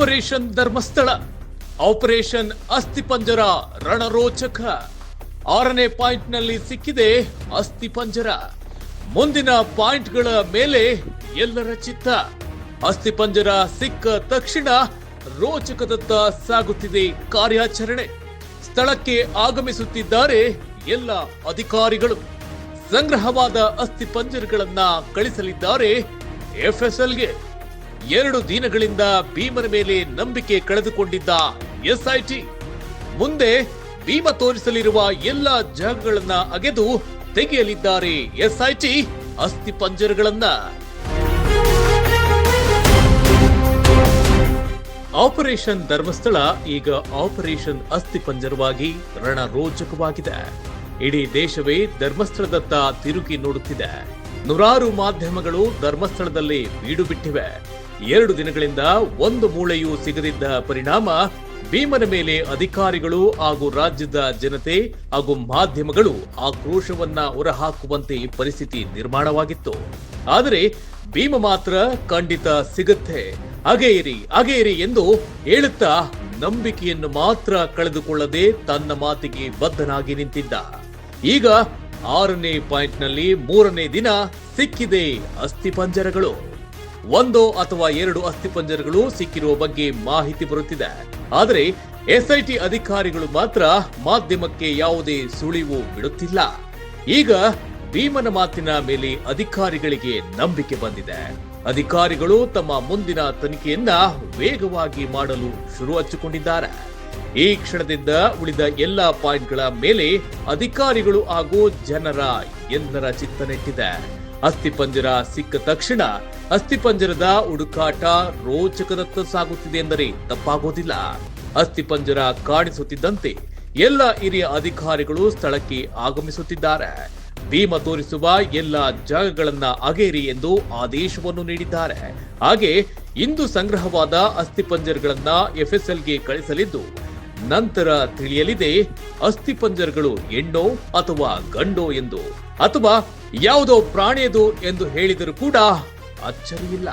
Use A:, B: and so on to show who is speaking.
A: Operation Dharmasthala. Operation ಅಸ್ಥಿಪಂಜರ ರಣರೋಚಕ. ಆರನೇ ಪಾಯಿಂಟ್ನಲ್ಲಿ ಸಿಕ್ಕಿದೆ ಅಸ್ಥಿಪಂಜರ. ಮುಂದಿನ ಪಾಯಿಂಟ್ಗಳ ಮೇಲೆ ಎಲ್ಲರ ಚಿತ್ತ. ಅಸ್ಥಿಪಂಜರ ಸಿಕ್ಕ ತಕ್ಷಣ ರೋಚಕದತ್ತ ಸಾಗುತ್ತಿದೆ ಕಾರ್ಯಾಚರಣೆ. ಸ್ಥಳಕ್ಕೆ ಆಗಮಿಸುತ್ತಿದ್ದಾರೆ ಎಲ್ಲ ಅಧಿಕಾರಿಗಳು. ಸಂಗ್ರಹವಾದ ಅಸ್ಥಿಪಂಜರಗಳನ್ನ ಕಳಿಸಲಿದ್ದಾರೆ ಎಫ್ಎಸ್ಎಲ್ಗೆ. ಎರಡು ದಿನಗಳಿಂದ ಭೀಮನ ಮೇಲೆ ನಂಬಿಕೆ ಕಳೆದುಕೊಂಡಿದ್ದ ಎಸ್ಐಟಿ. ಮುಂದೆ ಭೀಮ ತೋರಿಸಲಿರುವ ಎಲ್ಲ ಜಾಗಗಳನ್ನ ಅಗೆದು ತೆಗೆಯಲಿದ್ದಾರೆ ಎಸ್ಐಟಿ ಅಸ್ಥಿಪಂಜರಗಳನ್ನ ಆಪರೇಷನ್ ಧರ್ಮಸ್ಥಳ ಈಗ ಆಪರೇಷನ್ ಅಸ್ಥಿಪಂಜರವಾಗಿ ರಣರೋಚಕವಾಗಿದೆ. ಇಡೀ ದೇಶವೇ ಧರ್ಮಸ್ಥಳದತ್ತ ತಿರುಗಿ ನೋಡುತ್ತಿದೆ. ನೂರಾರು ಮಾಧ್ಯಮಗಳು ಧರ್ಮಸ್ಥಳದಲ್ಲಿ ಬೀಡು ಬಿಟ್ಟಿವೆ ಎರಡು ದಿನಗಳಿಂದ ಒಂದು ಮೂಳೆಯೂ ಸಿಗದಿದ್ದ ಪರಿಣಾಮ ಭೀಮನ ಮೇಲೆ ಅಧಿಕಾರಿಗಳು ಹಾಗೂ ರಾಜ್ಯದ ಜನತೆ ಹಾಗೂ ಮಾಧ್ಯಮಗಳು ಆಕ್ರೋಶವನ್ನ ಹೊರಹಾಕುವಂತೆ ಪರಿಸ್ಥಿತಿ ನಿರ್ಮಾಣವಾಗಿತ್ತು. ಆದರೆ ಭೀಮ ಮಾತ್ರ ಖಂಡಿತ ಸಿಗುತ್ತೆ. ಅಗೇರಿ ಅಗೇರಿ ಎಂದು ಹೇಳುತ್ತಾ ನಂಬಿಕೆಯನ್ನು ಮಾತ್ರ ಕಳೆದುಕೊಳ್ಳದೆ ತನ್ನ ಮಾತಿಗೆ ಬದ್ಧನಾಗಿ ನಿಂತಿದ್ದ. ಈಗ ಆರನೇ ಪಾಯಿಂಟ್ನಲ್ಲಿ ಮೂರನೇ ದಿನ ಸಿಕ್ಕಿದೆ ಅಸ್ಥಿಪಂಜರಗಳು. ಒಂದು ಅಥವಾ ಎರಡು ಅಸ್ಥಿಪಂಜರಗಳು ಸಿಕ್ಕಿರುವ ಬಗ್ಗೆ ಮಾಹಿತಿ ಬರುತ್ತಿದೆ. ಆದರೆ ಎಸ್ಐಟಿ ಅಧಿಕಾರಿಗಳು ಮಾತ್ರ ಮಾಧ್ಯಮಕ್ಕೆ ಯಾವುದೇ ಸುಳಿವು ಬಿಡುತ್ತಿಲ್ಲ. ಈಗ ಭೀಮನ ಮಾತಿನ ಮೇಲೆ ಅಧಿಕಾರಿಗಳಿಗೆ ನಂಬಿಕೆ ಬಂದಿದೆ. ಅಧಿಕಾರಿಗಳು ತಮ್ಮ ಮುಂದಿನ ತನಿಖೆಯನ್ನ ವೇಗವಾಗಿ ಮಾಡಲು ಶುರು ಹಚ್ಚಿಕೊಂಡಿದ್ದಾರೆ. ಈ ಕ್ಷಣದಿಂದ ಉಳಿದ ಎಲ್ಲಾ ಪಾಯಿಂಟ್ಗಳ ಮೇಲೆ ಅಧಿಕಾರಿಗಳು ಹಾಗೂ ಜನರ ಎಲ್ಲರ ಚಿತ್ತ ನೆಟ್ಟಿದೆ ಅಸ್ಥಿಪಂಜರ ಸಿಕ್ಕ ತಕ್ಷಣ ಅಸ್ಥಿಪಂಜರದ ಹುಡುಕಾಟ ರೋಚಕದತ್ತ ಸಾಗುತ್ತಿದೆ ಎಂದರೆ ತಪ್ಪಾಗೋದಿಲ್ಲ. ಅಸ್ಥಿಪಂಜರ ಕಾಣಿಸುತ್ತಿದ್ದಂತೆ ಎಲ್ಲ ಹಿರಿಯ ಅಧಿಕಾರಿಗಳು ಸ್ಥಳಕ್ಕೆ ಆಗಮಿಸುತ್ತಿದ್ದಾರೆ. ಭೀಮ ತೋರಿಸುವ ಎಲ್ಲ ಜಾಗಗಳನ್ನ ಅಗೇರಿ ಎಂದು ಆದೇಶವನ್ನು ನೀಡಿದ್ದಾರೆ. ಹಾಗೆ ಇಂದು ಸಂಗ್ರಹವಾದ ಅಸ್ಥಿಪಂಜರಗಳನ್ನ ಎಫ್ಎಸ್ಎಲ್ಗೆ ಕಳಿಸಲಿದ್ದು ನಂತರ ತಿಳಿಯಲಿದೆ ಅಸ್ಥಿಪಂಜರಗಳು ಹೆಣ್ಣೋ ಅಥವಾ ಗಂಡೋ ಎಂದು. ಅಥವಾ ಯಾವುದೋ ಪ್ರಾಣಿಯದು ಎಂದು ಹೇಳಿದರೂ ಕೂಡ ಅಚ್ಚರಿಯಿಲ್ಲ.